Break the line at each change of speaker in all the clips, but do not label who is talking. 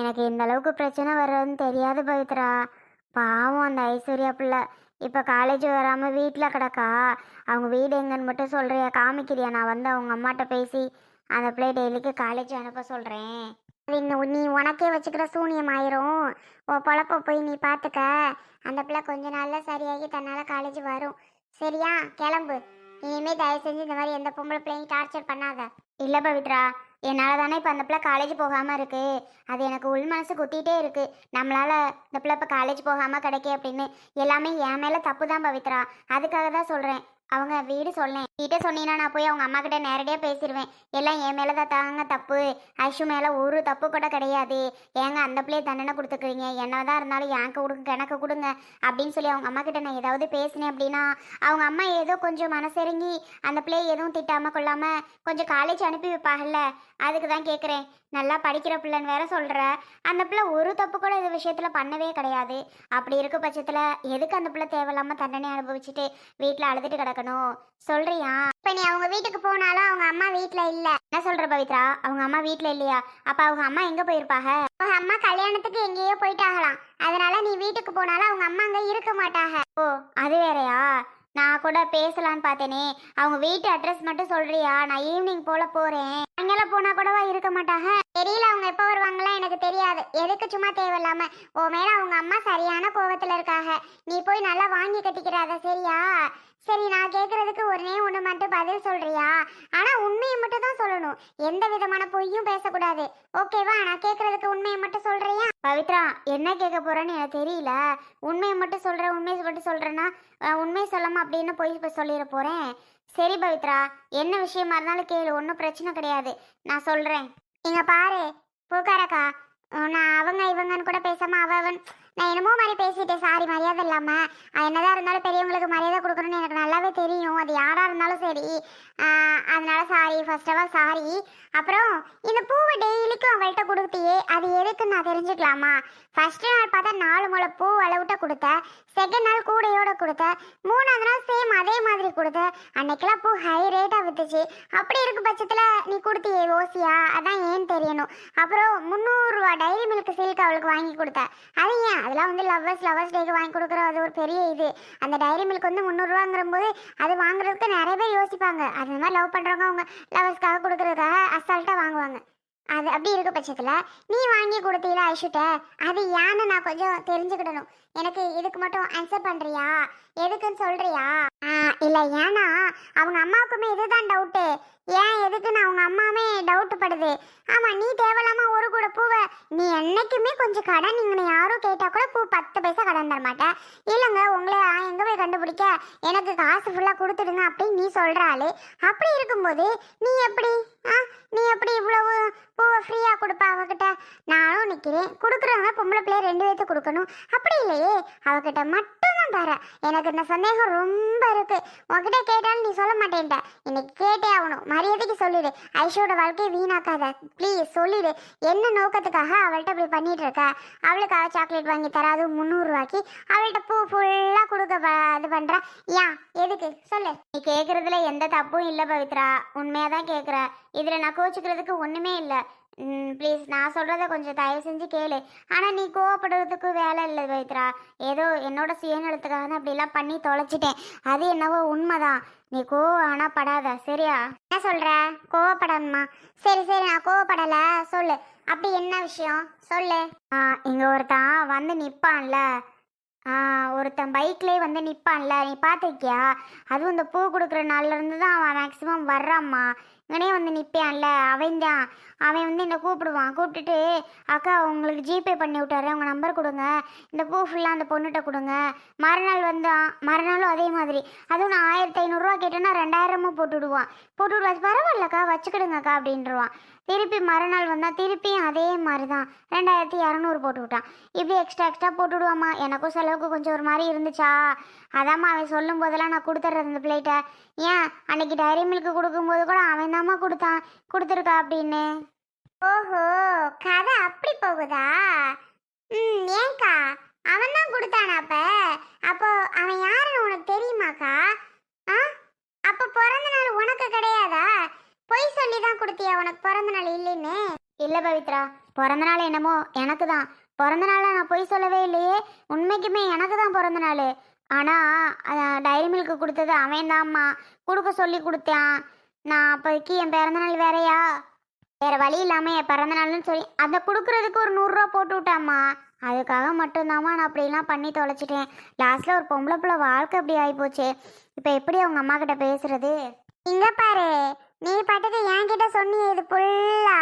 எனக்கு இந்த அளவுக்கு பிரச்சனை வர்றதுன்னு தெரியாது பவித்ரா. பாவம் அந்த ஐஸ்வர்யா பிள்ளை. இப்போ காலேஜ் வராமல் வீட்டில் கிடக்கா? அவங்க வீடு எங்கன்னு மட்டும் சொல்கிறியா காமிக்கிறியா? நான் வந்து அவங்க அம்மாட்ட பேசி அந்த பிள்ளை டெய்லிக்கு காலேஜ் அனுப்ப சொல்கிறேன் நீ உனக்கே வச்சுக்கிற சூனியம் ஆயிரும். ஓ பொழப்ப போய் நீ பார்த்துக்க அந்த பிள்ளை கொஞ்ச நாளில் சரியாகி தன்னால் காலேஜ் வரும். சரியா? கிளம்பு. இனிமேல் தயவு செஞ்சு இந்த மாதிரி எந்த பொம்பளை பிள்ளைங்க டார்ச்சர் பண்ணாத. இல்லை பவித்ரா. என்னால் தானே இப்போ அந்த பிள்ளை காலேஜ் போகாமல் இருக்கு? அது எனக்கு உள் மனசு குத்திகிட்டே இருக்குது நம்மளால் இந்த பிள்ளை இப்போ காலேஜ் போகாமல் கிடைக்கே அப்படின்னு எல்லாமே என் மேலே தப்பு தான் பவித்ரா. அதுக்காக தான் சொல்கிறேன் அவங்க வீடு சொன்னேன். வீட்டை சொன்னீங்கன்னா நான் போய் அவங்க அம்மா கிட்ட நேரடியாக பேசிடுவேன் எல்லாம் என் மேலே தான் தாங்க தப்பு. ஐஷு மேலே ஒரு தப்பு கூட கிடையாது. ஏங்க அந்த பிள்ளைய தண்டனை கொடுத்துக்கிறீங்க. என்னதான் இருந்தாலும் எனக்கு கொடுங்க எனக்கு கொடுங்க அப்படின்னு சொல்லி அவங்க அம்மா கிட்ட நான் ஏதாவது பேசினேன் அப்படின்னா அவங்க அம்மா ஏதோ கொஞ்சம் மனசிறங்கி அந்த பிள்ளைய எதுவும் திட்டாம கொள்ளாம கொஞ்சம் காலேஜ் அனுப்பி வைப்பாங்கல்ல அதுக்கு தான் கேட்குறேன் நல்லா படிக்கிற பிள்ளைன்னு வேற சொல்கிற அந்த பிள்ளை ஒரு தப்பு கூட இந்த விஷயத்தில் பண்ணவே கிடையாது. அப்படி இருக்க பட்சத்தில் எதுக்கு அந்த பிள்ளை தேவையில்லாமல் தண்டனை அனுபவிச்சுட்டு வீட்டில் அழுதுட்டு கிடக்கணும்? சொல்றியா? இப்போ நீ அவங்க வீட்டுக்கு போனாலும் அவங்க அம்மா வீட்டில் இல்லை. என்ன சொல்கிற பவித்ரா? அவங்க அம்மா வீட்டில் இல்லையா? அப்போ அவங்க அம்மா எங்கே போயிருப்பாங்க? அவங்க அம்மா கல்யாணத்துக்கு எங்கேயோ போயிட்டாகலாம் அதனால நீ வீட்டுக்கு போனாலும் அவங்க அம்மா அங்கே இருக்க மாட்டாங்க. ஓ அது வேறயா? நான் கூட பேசலான்னு பார்த்தேனே. அவங்க வீட்டு அட்ரஸ் மட்டும் சொல்றியா? நான் ஈவினிங் போல போறேன். அங்கெல்லாம் போனா கூடவா இருக்க மாட்டாங்க? தெரியல அவங்க எப்போ வருவாங்களா எனக்கு தெரியாது. எதுக்கு சும்மா தேவையில்லாம? ஓ மேல அவங்க அம்மா சரியான கோவத்துல இருக்காங்க. நீ போய் நல்லா வாங்கி கட்டிக்கிறாத சரியா? சரி நான் கேட்கறதுக்கு ஒரே ஒன்று மட்டும் பதில் சொல்றியா? ஆனா உண்மையை மட்டும் தான் சொல்லணும். எந்த விதமான பொய்யும் பேசக்கூடாது. ஓகேவா நான் கேட்கறதுக்கு உண்மையை மட்டும் சொல்றியா? பவித்ரா என்ன கேட்க போறேன்னு எனக்கு தெரியல. உண்மையை மட்டும் சொல்ற உண்மையை மட்டும் சொல்றேன்னா உண்மையை சொல்லாம அப்படின்னு போய் இப்போ சொல்லிட போறேன். சரி பவித்ரா என்ன விஷயமா இருந்தாலும் கேளு ஒன்றும் பிரச்சனை கிடையாது. நான் சொல்றேன். இங்க பாரு பூக்காரக்கா நான் அவங்க இவங்கன்னு கூட பேசாம அவ அவன் நான் என்னமோ மாதிரி பேசிட்டேன். சாரி மரியாதை இல்லாம. என்னதான் இருந்தாலும் பெரியவங்களுக்கு மரியாதை கொடுக்கணும்னு எனக்கு நல்லாவே தெரியும். அது யாரா இருந்தாலும் சரி. அதனால sorry first of all sorry அப்புறம் இந்த பூவை டெய்லிக்கும் அவள்கிட்ட கொடுத்தியே அது எதுக்குன்னு நான் தெரிஞ்சுக்கலாமா? ஃபர்ஸ்ட் நாள் பார்த்தா நாலு முளை பூ அளவுட்ட கொடுத்த செகண்ட் நாள் கூடையோட கொடுத்த மூணாவது நாள் சேம் அதே மாதிரி கொடுத்த அன்னைக்கெல்லாம் பூ ஹை ரேட்டாக வித்துச்சு. அப்படி இருக்க பட்சத்தில் நீ கொடுத்தியே ஓசியா? அதான் ஏன்னு தெரியணும். அப்புறம் முந்நூறுரூவா டைரி மில்க் சில்க் அவளுக்கு வாங்கி கொடுத்த அது ஏன்? அதெல்லாம் வந்து லவ்வர்ஸ் லவ்வர்ஸ் டேக்கு வாங்கி கொடுக்குற அது ஒரு பெரிய இது. அந்த டைரி மில்க் வந்து முந்நூறுரூவாங்கிற போது அது வாங்குறதுக்கு நிறைய பேர் யோசிப்பாங்க. அது மாதிரி லவ் பண்ணுறவங்க அவங்க லவ்வர்ஸ்க்காக கொடுக்குறதுக்காக அசால்ட்டாக வாங்குவாங்க. அது அப்படி இருக்க பட்சத்தில் நீ வாங்கி கொடுத்தீல ஐஷுட்ட அது ஏன்னு நான் கொஞ்சம் தெரிஞ்சுக்கிடணும். எனக்கு இதுக்கு மட்டும் ஆன்சர் பண்ணுறியா எதுக்குன்னு சொல்றியா? இல்லை ஏன்னா அவங்க அம்மாவுக்குமே இதுதான் டவுட்டு ஏன் எதுக்குன்னு அவங்க அம்மாவே டவுட் படுது. ஆமா நீ தேவையில்லாம ஒரு கூட பூவை நீ என்னைக்குமே கொஞ்சம் கடன் நீங்க யாரும் கேட்டா கூட பூ பத்து பைசா கடன் தர மாட்டேன் இல்லைங்க உங்களை நான் எங்க போய் கண்டுபிடிக்க? எனக்கு காசு ஃபுல்லா கொடுத்துடுங்க அப்படின்னு நீ சொல்ற ஆளு. அப்படி இருக்கும்போது நீ எப்படி? ஆ நீ எப்படி இவ்வளவு பூவை ஃப்ரீயா கொடுப்ப அவகிட்ட? நானும் நிக்கிறேன். கொடுக்குறவங்க பொம்பளை பிள்ளைய ரெண்டு பேர்த்து கொடுக்கணும். அப்படி இல்லையே அவகிட்ட மட்டும் தான் பாரு எனக்கு இந்த சந்தேகம் ரொம்ப இருக்கு. உன்கிட்ட கேட்டாலும் நீ சொல்ல மாட்டேன்ட்ட. இன்னைக்கு கேட்டே ஆகணும். மரியாதைக்கு சொல்லிடு. ஐஷோட வாழ்க்கையை வீணாக்காத. ப்ளீஸ் சொல்லிடு. என்ன நோக்கத்துக்காக அவள்கிட்ட இப்படி பண்ணிட்டு இருக்க அவளுக்காக சாக்லேட் வாங்கி தர. அதுவும் முந்நூறுரூவாய்க்கு அவள்கிட்ட பூ ஃபுல்லாக கொடுக்க இது பண்ற. ஏன் எதுக்கு? சொல்லு. நீ கேட்குறதுல எந்த தப்பும் இல்லை பவித்ரா. உண்மையாக தான் கேட்குற இதில் நான் கோச்சிக்கிறதுக்கு ஒன்றுமே இல்லை. ப்ளீஸ் நான் சொல்கிறத கொஞ்சம் தயவு செஞ்சு கேளு. ஆனால் நீ கோவப்படுறதுக்கு வேலை இல்லை பவித்ரா ஏதோ என்னோட சுயநலத்துக்காக தான் அப்படிலாம் பண்ணி தொலைச்சிட்டேன். அது என்னவோ உண்மைதான். நீ கோவம் ஆனால் படாத சரியா? என்ன சொல்கிற கோவப்படணுமா சரி சரி நான் கோவப்படலை. சொல்லு. அப்படி என்ன விஷயம்? சொல்லு. ஆ இங்கே ஒருத்தன் வந்து நிற்பான்ல ஆ ஒருத்தன் பைக்லேயே வந்து நிற்பான்ல நீ பார்த்துருக்கியா? அதுவும் இந்த பூ கொடுக்குற நாள்லேருந்து தான் அவன் மேக்ஸிமம் வர்றாம்மா. இங்கனே வந்து நிற்பான்ல அவன் தான் அவன் வந்து என்னை கூப்பிடுவான். கூப்பிட்டுட்டு அக்கா உங்களுக்கு ஜிபே பண்ணி விட்டாரு. உங்கள் நம்பர் கொடுங்க. இந்த பூ ஃபுல்லாக அந்த பொண்ணுகிட்ட கொடுங்க. மறுநாள் வந்தான் மறுநாளும் அதே மாதிரி. அதுவும் நான் ஆயிரத்தி ஐநூறுரூவா கேட்டேன்னா ரெண்டாயிரமும் போட்டு விடுவான் போட்டு விடுவா பரவாயில்லக்கா வச்சுக்கிடுங்கக்கா அப்படின்றவான் திருப்பி மறுநாள் வந்தால் திருப்பியும் அதே மாதிரி தான் ரெண்டாயிரத்தி இரநூறு போட்டு விட்டான் இப்படி எக்ஸ்ட்ரா எக்ஸ்ட்ரா போட்டு விடுவாம்மா எனக்கும் செலவுக்கு கொஞ்சம் ஒரு மாதிரி இருந்துச்சா? அதாம்மா அவன் சொல்லும் போதெல்லாம் நான் கொடுத்துட்றது இந்த பிள்ளைகிட்ட. ஏன்? அன்னைக்கு டைரி மில்க் கொடுக்கும்போது கூட அவன் தாம்மா கொடுத்தான். கொடுத்துருக்கா அப்படின்னு. ஓஹோ கதை அப்படி போகுதா? ம் ஏன்க்கா அவன் தான் கொடுத்தானா அப்போ? அப்போ அவன் யாருன்னு உனக்கு தெரியுமாக்கா? ஆ? அப்போ பிறந்த நாள் உனக்கு கிடையாதா? பொய் சொல்லி தான் கொடுத்தியா? உனக்கு பிறந்த நாள் இல்லைன்னு. இல்லை பவித்ரா பிறந்த நாள் என்னமோ எனக்கு தான் பிறந்த நாளை நான் பொய் சொல்லவே இல்லையே. உண்மைக்குமே எனக்கு தான் பிறந்த நாள். ஆனால் டைரி மில்க்கு கொடுத்தது அவன் தான்மா கொடுக்க சொல்லி கொடுத்தான். நான் அப்போதைக்கு என் பிறந்த நாள் வேறயா? வேற வழி இல்லாமல் என் பிறந்த நாள்னு சொல்லி அதை கொடுக்கறதுக்கு ஒரு நூறுரூவா போட்டு விட்டாம்மா. அதுக்காக மட்டும்தாம்மா நான் அப்படிலாம் பண்ணி தொலைச்சிட்டேன். லாஸ்ட்டில் ஒரு பொம்பளை பிள்ளை வாழ்க்கை அப்படி ஆகிப்போச்சு இப்போ எப்படி அவங்க அம்மா கிட்ட பேசுறது? இங்க பாரு. நீ பாட்டுக்கு என்கிட்ட சொன்னியே இது ஃபுல்லா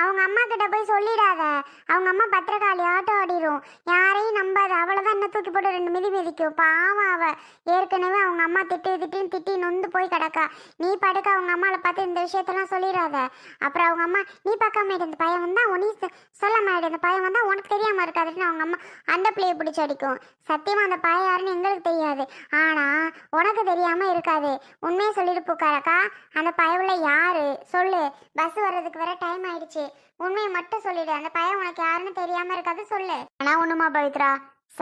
அவங்க அம்மா கிட்ட போய் சொல்லிடாத. அவங்க அம்மா பத்திரக்காளி ஆட்டம் ஆடிரும் யாரையும் நம்பாது. அவ்வளோதான் என்ன தூக்கி போட்டு ரெண்டு மிதி மிதிக்கும். பாவம் அவ. ஏற்கனவே அவங்க அம்மா திட்டு திட்டின்னு திட்டி நொந்து போய் கிடக்கா. நீ படுக்க அவங்க அம்மாவை பார்த்து இந்த விஷயத்தெல்லாம் சொல்லிடாத. அப்புறம் அவங்க அம்மா நீ பார்க்காம இந்த பையன் வந்தா உனி சொல்ல மாட்டேன் இந்த பையன் வந்தா உனக்கு தெரியாம இருக்காதுன்னு அவங்க அம்மா அந்த பிள்ளையை பிடிச்சி அடிக்கும். சத்தியமா அந்த பையன் யாருன்னு எங்களுக்கு தெரியாது. ஆனா உனக்கு தெரியாம இருக்காது. உண்மையை சொல்லிட்டு போக்காரக்கா. அந்த பயவுல யாரு? சொல்லு. பஸ் வர்றதுக்கு வேற டைம் ஆயிடுச்சு. உண்மையை மட்டும் சொல்லிடு. அந்த பையன் உனக்கு யாருன்னு தெரியாம இருக்காது சொல்லு. ஆனா ஒண்ணுமா பவித்ரா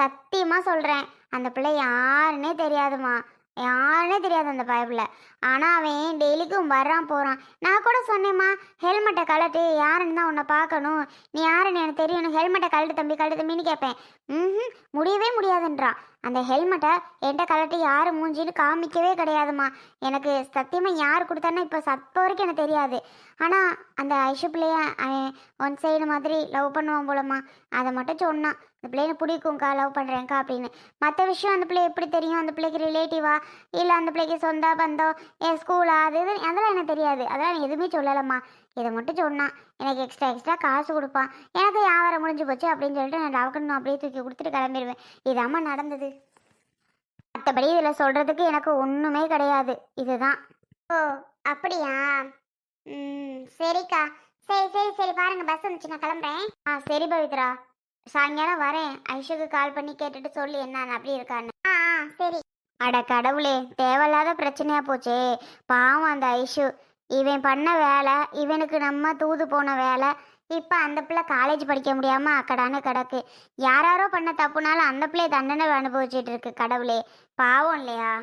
சத்தியமா சொல்றேன். அந்த பிள்ளை யாருன்னே தெரியாதுமா யாருன்னே தெரியாது அந்த பயப்புல ஆனால் அவன் டெய்லிக்கும் வர்றான் போகிறான் நான் கூட சொன்னேம்மா ஹெல்மெட்டை கழட்டு யாருன்னு தான் உன்னை பார்க்கணும். நீ யாருன்னு எனக்கு தெரியணும் ஹெல்மெட்டை கழட்டு தம்பி கழட்டு தம்பின்னு கேட்பேன். ம் முடியவே முடியாதுன்றான் அந்த ஹெல்மெட்டை என்கிட்ட கழட்டி யார் மூஞ்சின்னு காமிக்கவே கிடையாதும்மா. எனக்கு சத்தியமாக யார் கொடுத்தானே இப்போ சத்த வரைக்கும் எனக்கு தெரியாது. ஆனால் அந்த ஐஷு பிள்ளைய அவன் ஒன் சைடு மாதிரி லவ் பண்ணுவான் போலம்மா. அதை மட்டும் சொன்னான். அந்த பிள்ளைய பிடிக்கும்க்கா லவ் பண்ணுறேன்க்கா அப்படின்னு. மற்ற விஷயம் அந்த பிள்ளை எப்படி தெரியும்? அந்த பிள்ளைக்கு ரிலேட்டிவா இல்லை அந்த பிள்ளைக்கு சொந்த பந்தம் என் ஸ்கூலா அது இது அதெல்லாம் எனக்கு தெரியாது. அதெல்லாம் எதுவுமே சொல்லலம்மா. இதை மட்டும் சொன்னான். எனக்கு எக்ஸ்ட்ரா எக்ஸ்ட்ரா காசு கொடுப்பான். எனக்கு வியாபாரம் முடிஞ்சு போச்சு அப்படின்னு சொல்லிட்டு நான் லவக்கணும் அப்படியே தூக்கி கொடுத்துட்டு கிளம்பிடுவேன். இதாம்மா நடந்தது. மற்றபடி இதில் சொல்கிறதுக்கு எனக்கு ஒன்றுமே கிடையாது. இதுதான். ஓ அப்படியா? ம் சரிக்கா. சரி சரி சரி. பாருங்க பஸ் வந்துச்சு. நான் கிளம்புறேன். ஆ சரி பவித்ரா. சாயங்காலம் வரேன். ஐஷுக்கு கால் பண்ணி கேட்டுட்டு சொல்லு என்ன அப்படி இருக்கான்னு. ஆ ஆ சரி. அட கடவுளே தேவையில்லாத பிரச்சனையா போச்சே. பாவம் அந்த ஐஷு. இவன் பண்ண வேலை இவனுக்கு நம்ம தூது போன வேலை. இப்போ அந்த பிள்ளை காலேஜ் படிக்க முடியாம அக்கடான்னு கிடக்கு. யாராரோ பண்ண தப்புனாலும் அந்த பிள்ளை தண்டனை அனுபவிச்சுட்டு இருக்கு கடவுளே. பாவம் இல்லையா?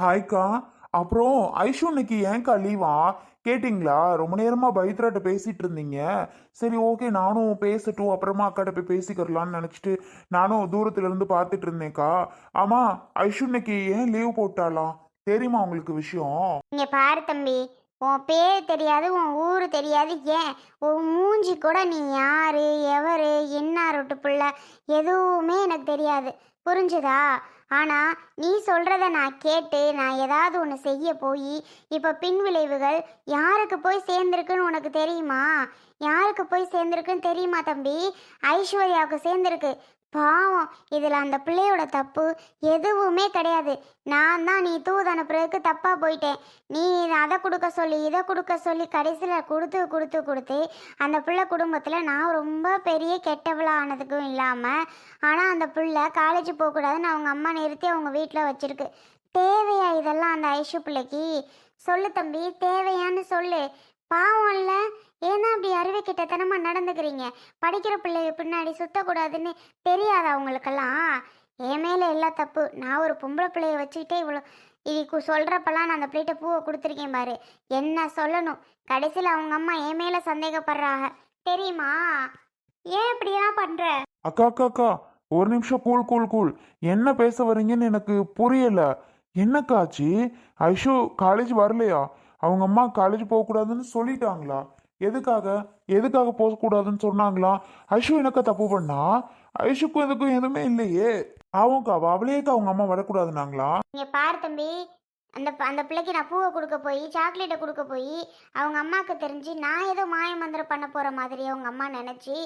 ஹாய்க்கா. அப்புறம் ஐஷு இன்னைக்கு ஏன்க்கா லீவா கேட்டிங்களா? ரொம்ப நேரமாக பவித்ராட்ட பேசிகிட்டு இருந்தீங்க. சரி ஓகே நானும் பேசட்டும். அப்புறமா அக்காட்ட போய் பேசிக்கிறலாம்னு நினச்சிட்டு நானும் தூரத்துலேருந்து பார்த்துட்டு இருந்தேன்க்கா. ஆமாம் ஐஷு இன்னைக்கு ஏன் லீவ் போட்டாலாம் தெரியுமா உங்களுக்கு விஷயம்?
நீங்கள் பாரு தம்பி உன் பேர் தெரியாது உன் ஊர் தெரியாது. ஏன்? உன் மூஞ்சி கூட நீ யாரு எவரு என்ன ரொட்டு பிள்ளை எதுவுமே எனக்கு தெரியாது. புரிஞ்சுதா? ஆனால் நீ சொல்கிறத நான் கேட்டு நான் ஏதாவது ஒன்று செய்ய போய் இப்போ பின் விளைவுகள் யாருக்கு போய் சேர்ந்துருக்குன்னு உனக்கு தெரியுமா? யாருக்கு போய் சேர்ந்துருக்குன்னு தெரியுமா தம்பி? ஐஸ்வர்யாவுக்கு சேர்ந்துருக்கு. பாவம் இதில் அந்த பிள்ளையோட தப்பு எதுவுமே கிடையாது. நான் தான் நீ தூது அனுப்புறதுக்கு தப்பாக போயிட்டேன். நீ அதை கொடுக்க சொல்லி இதை கொடுக்க சொல்லி கடைசியில் கொடுத்து கொடுத்து கொடுத்து அந்த பிள்ளை குடும்பத்தில் நான் ரொம்ப பெரிய கெட்டவளாக ஆனதுக்கும் இல்லாமல் ஆனால் அந்த பிள்ளை காலேஜ் போகக்கூடாதுன்னு அவங்க அம்மா நிறுத்தி அவங்க வீட்டில் வச்சுருக்கு. தேவையா இதெல்லாம் அந்த ஐஷு பிள்ளைக்கு? சொல்லு தம்பி தேவையான்னு சொல்லு. பாவம் இல்லை ஏன்னா அப்படி அறிவு கிட்டத்தனமாக நடந்துக்கிறீங்க. படிக்கிற பிள்ளைய பின்னாடி சுத்தக்கூடாதுன்னு தெரியாதா அவங்களுக்கெல்லாம் என் மேலே எல்லா தப்பு. நான் ஒரு பொம்பளை பிள்ளைய வச்சுக்கிட்டே இவ்வளோ இதுக்கு சொல்கிறப்பெல்லாம் நான் அந்த பிள்ளைகிட்ட பூவை கொடுத்துருக்கேன் பாரு. என்ன சொல்லணும்? கடைசியில் அவங்க அம்மா என் மேலே சந்தேகப்படுறாங்க தெரியுமா? ஏன் இப்படியெல்லாம் பண்ணுற
அக்கா அக்கா அக்கா ஒரு நிமிஷம் கூல் கூல் கூல் என்ன பேச வரீங்கன்னு எனக்கு புரியல. என்னக்காச்சு ஐஷு காலேஜ் வரலையா? அவங்க அம்மா காலேஜ் போகக்கூடாதுன்னு சொல்லிட்டாங்களா? எதுக்காக? எதுக்காக போகக்கூடாதுன்னு சொன்னாங்களா? ஐஷு என்னக்கா தப்பு பண்ணா? ஐஷுக்கும் எதுக்கும் எதுவுமே இல்லையே. அவங்கக்கா அவளேக்கா அவங்க அம்மா வரக்கூடாதுனாங்களா
நீங்க பாரு தம்பி அந்த அந்த பிள்ளைக்கு நான் பூவை கொடுக்க போய் சாக்லேட்டை கொடுக்க போய் அவங்க அம்மாவுக்கு தெரிஞ்சு நான் ஏதோ மாய மந்திரம் பண்ண போகிற மாதிரி அவங்க அம்மா நினச்சி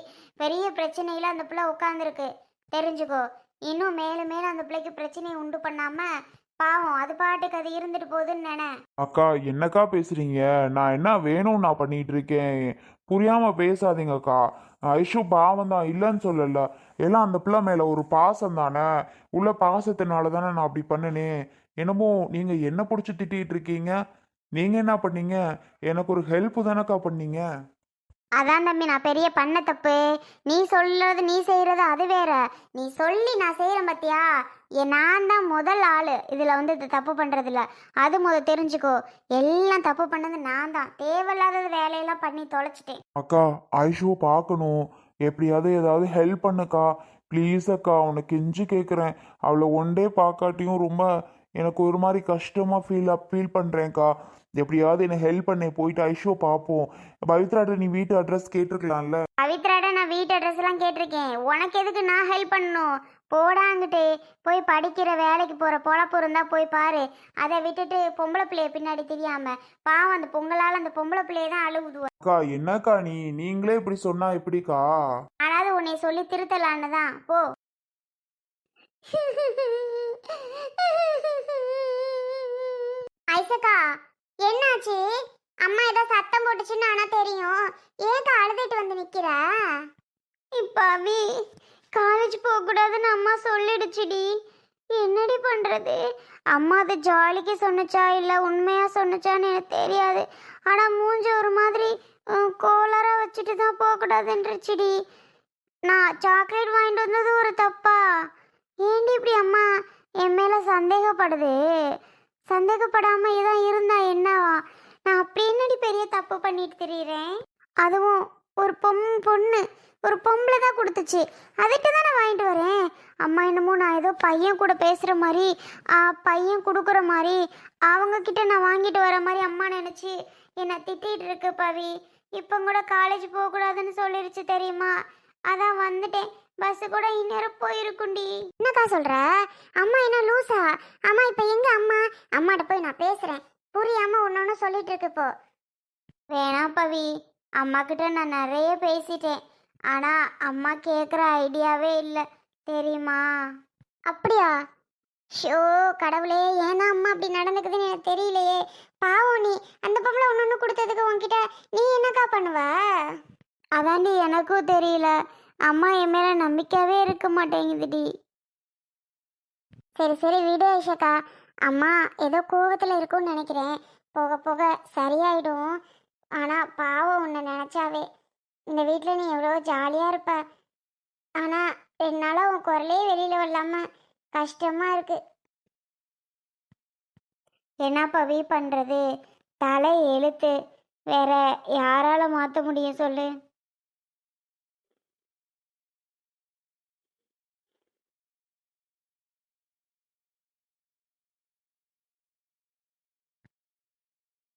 பெரிய பிரச்சனையில் அந்த பிள்ளை உட்காந்துருக்கு தெரிஞ்சுக்கோ இன்னும் மேலும் மேலும் அந்த பிள்ளைக்கு பிரச்சனையை உண்டு பண்ணாமல் பாவம் அது பாட்டுக்கு அது இருந்துட்டு போகுதுன்னு நினை.
அக்கா என்னக்கா பேசுறீங்க? நான் என்ன வேணும் நான் பண்ணிட்டு இருக்கேன். புரியாம பேசாதீங்கக்கா. ஐஷு பாவம் தான் இல்லைன்னு சொல்லல. எல்லாம் அந்த பிள்ளை மேல ஒரு பாசம் தானே? உள்ள பாசத்தினால தானே நான் அப்படி பண்ணினேன் என்னமோ நீங்க என்ன பிடிச்சி திட்டிட்டு இருக்கீங்க? நீங்க என்ன பண்ணீங்க? எனக்கு ஒரு ஹெல்ப் தானக்கா பண்ணீங்க?
அதான் தம்பி நான் பெரிய பண்ண தப்பு. நீ சொல்றது நீ செய்யறது அது வேற. நீ சொல்லி நான் செய்யறேன் பத்தியா? ஏன் நான் தான் முதல் ஆளு. இதுல வந்து இது தப்பு பண்றதில்ல. அது முத தெரிஞ்சுக்கோ. எல்லாம் தப்பு பண்ணது நான் தான். தேவையில்லாதது வேலையெல்லாம் பண்ணி தொலைச்சிட்டேன்.
அக்கா ஐஷுவை பார்க்கணும். எப்படியாவது ஏதாவது ஹெல்ப் பண்ணுக்கா. ப்ளீஸ் அக்கா அவனை கெஞ்சி கேட்குறேன் அவளை ஒன் டே பார்க்காட்டியும் ரொம்ப எனக்கு ஒரு மாதிரி கஷ்டமாக ஃபீல் ஃபீல் பண்ணுறேன்க்கா எப்படியாவது என்னை ஹெல்ப் பண்ணி போயிட்டு ஐஷுவை பார்ப்போம். பவித்ராட்ட நீ வீட்டு அட்ரஸ் கேட்டிருக்கலாம்ல?
பவித்ராட நான் வீட்டு அட்ரஸ் எல்லாம் கேட்டிருக்கேன். உனக்கு எதுக்கு நான் ஹெல்ப் பண்ணணும்? போடாங்கிட்டு போய் படிக்கிற வேலைக்கு போற பொழப்பு இருந்தா போய் பாரு. அதை விட்டுட்டு பொம்பளை பிள்ளைய பின்னாடி தெரியாம பாவம் அந்த பொங்கலால அந்த பொம்பளை பிள்ளைய தான் அழுகுது
அக்கா என்னக்கா நீ? நீங்களே இப்படி சொன்னா எப்படிக்கா?
ஆனாலும் உன்னை சொல்லி திருத்தலான்னு தான். போ. ஐசக்கா என்னாச்சு? அம்மா ஏதோ சத்தம் போட்டுச்சுன்னு ஆனா தெரியும். ஏன் அழுதுட்டு வந்து நிக்கிற? இப்பாவி காலேஜ் போக கூடாதுன்னு அம்மா சொல்லிடுச்சுடி. என்னடி பண்றது? அம்மா அது ஜாலிக்கு சொன்னுச்சா இல்ல உண்மையா சொன்னுச்சான்னு எனக்கு தெரியாது. ஆனா மூஞ்ச ஒரு மாதிரி அஹ், வச்சுட்டு தான் போக நான் சாக்லேட் வாங்கிட்டு வந்தது ஒரு தப்பா? ஏண்டி இப்படி அம்மா? என் மேல சந்தேகப்படுது. சந்தேகப்படாம இதான் இருந்தா என்னவா? நான் அப்படி என்னடி பெரிய தப்பு பண்ணிட்டு தெரியுறேன்? அதுவும் ஒரு பொம் பொண்ணு ஒரு பொம்பளை தான் கொடுத்துச்சு. அதுட்டு தான் நான் வாங்கிட்டு வரேன். அம்மா என்னமோ நான் ஏதோ பையன் கூட பேசுகிற மாதிரி பையன் கொடுக்குற மாதிரி அவங்கக்கிட்ட நான் வாங்கிட்டு வர மாதிரி அம்மா நினச்சி என்னை திட்டிகிட்டு இருக்கு பவி. இப்போ கூட காலேஜ் போகக்கூடாதுன்னு சொல்லிருச்சு தெரியுமா? அதான் வந்துட்டேன். பஸ் கூட இந்நேரம் போயிருக்குண்டி. என்னக்கா சொல்ற? அம்மா என்ன லூசா? அம்மா இப்போ எங்க அம்மா? அம்மாட்ட போய் நான் பேசுறேன். புரியாம ஒன்னொன்னு சொல்லிட்டு இருக்கு இப்போ. வேணாம் பவி. அம்மா கிட்ட நான் நிறைய பேசிட்டேன். ஆனா அம்மா கேட்குற ஐடியாவே இல்லை. தெரியுமா? அப்படியா? ஷோ கடவுளே. ஏன்னா அம்மா அப்படி நடந்துக்குதுன்னு எனக்கு தெரியலையே. பாவம் நீ. அந்த பொம்பளை ஒன்று ஒன்று கொடுத்ததுக்கு உன்கிட்ட நீ என்னக்கா பண்ணுவ? அதாண்டி எனக்கும் தெரியல. அம்மா என் மேல நம்பிக்கையாவே இருக்க மாட்டேங்குதுடி. சரி சரி விடு ஐஷக்கா. அம்மா ஏதோ கோபத்தில் இருக்கும்னு நினைக்கிறேன். போக போக சரியாயிடும். ஆனால் பாவம் உன்னை நினச்சாவே. இந்த வீட்டில் நீ எவ்வளோ ஜாலியாக இருப்ப. ஆனால் ரெண்டு நாளாக உன் குரலே வெளியில் வரலாம கஷ்டமாக இருக்கு. என்ன பவி பண்ணுறது தலை எழுத்து. வேற யாரால மாற்ற முடியும் சொல்லு.